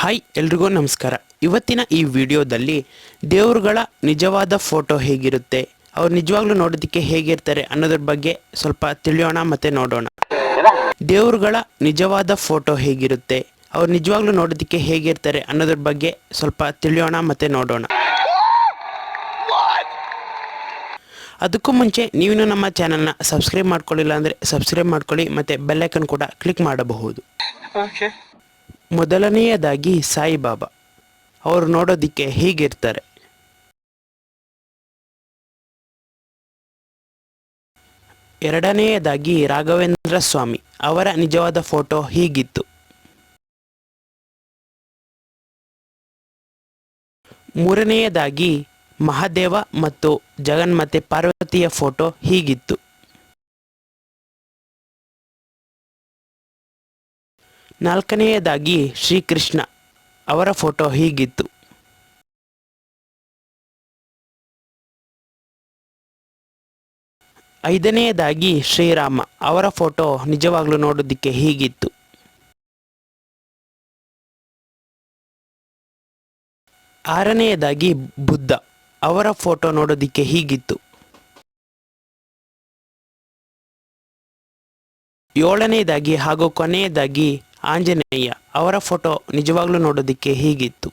Hi, ಎಲ್ರಿಗೂ ನಮಸ್ಕಾರ. ಇವತ್ತಿನ ಈ ವಿಡಿಯೋದಲ್ಲಿ ದೇವರುಗಳ ನಿಜವಾದ ಫೋಟೋ ಹೇಗಿರುತ್ತೆ, ಅವ್ರು ನಿಜವಾಗ್ಲೂ ನೋಡೋದಕ್ಕೆ ಹೇಗಿರ್ತಾರೆ ಅನ್ನೋದ್ರ ಬಗ್ಗೆ ಸ್ವಲ್ಪ ತಿಳಿಯೋಣ ಮತ್ತೆ ನೋಡೋಣ. ದೇವ್ರುಗಳ ನಿಜವಾದ ಫೋಟೋ ಹೇಗಿರುತ್ತೆ, ಅವ್ರು ನಿಜವಾಗ್ಲೂ ನೋಡೋದಕ್ಕೆ ಹೇಗಿರ್ತಾರೆ ಅನ್ನೋದ್ರ ಬಗ್ಗೆ ಸ್ವಲ್ಪ ತಿಳಿಯೋಣ ಮತ್ತೆ ನೋಡೋಣ. ಅದಕ್ಕೂ ಮುಂಚೆ ನೀವು ನಮ್ಮ ಚಾನಲ್ನ ಸಬ್ಸ್ಕ್ರೈಬ್ ಮಾಡ್ಕೊಳ್ಳಿಲ್ಲ ಅಂದರೆ ಸಬ್ಸ್ಕ್ರೈಬ್ ಮಾಡ್ಕೊಳ್ಳಿ ಮತ್ತು ಬೆಲ್ಲೈಕನ್ ಕೂಡ ಕ್ಲಿಕ್ ಮಾಡಬಹುದು. ಮೊದಲನೆಯದಾಗಿ ಸಾಯಿಬಾಬಾ. ಅವರು ನೋಡೋದಿಕ್ಕೆ ಹೀಗಿರ್ತಾರೆ. ಎರಡನೆಯದಾಗಿ ರಾಘವೇಂದ್ರ ಸ್ವಾಮಿ. ಅವರ ನಿಜವಾದ ಫೋಟೋ ಹೀಗಿತ್ತು. ಮೂರನೆಯದಾಗಿ ಮಹಾದೇವ ಮತ್ತು ಜಗನ್ಮತೆ ಪಾರ್ವತಿಯ ಫೋಟೋ ಹೀಗಿತ್ತು. ನಾಲ್ಕನೆಯದಾಗಿ ಶ್ರೀಕೃಷ್ಣ. ಅವರ ಫೋಟೋ ಹೀಗಿತ್ತು. ಐದನೆಯದಾಗಿ ಶ್ರೀರಾಮ. ಅವರ ಫೋಟೋ ನಿಜವಾಗ್ಲೂ ನೋಡೋದಿಕ್ಕೆ ಹೀಗಿತ್ತು. ಆರನೆಯದಾಗಿ ಬುದ್ಧ. ಅವರ ಫೋಟೋ ನೋಡೋದಿಕ್ಕೆ ಹೀಗಿತ್ತು. ಏಳನೆಯದಾಗಿ ಹಾಗೂ ಕೊನೆಯದಾಗಿ ಆಂಜನೇಯ ಅವರ ಫೋಟೋ ನಿಜವಾಗ್ಲೂ ನೋಡೋದಿಕ್ಕೆ ಹೀಗಿತ್ತು.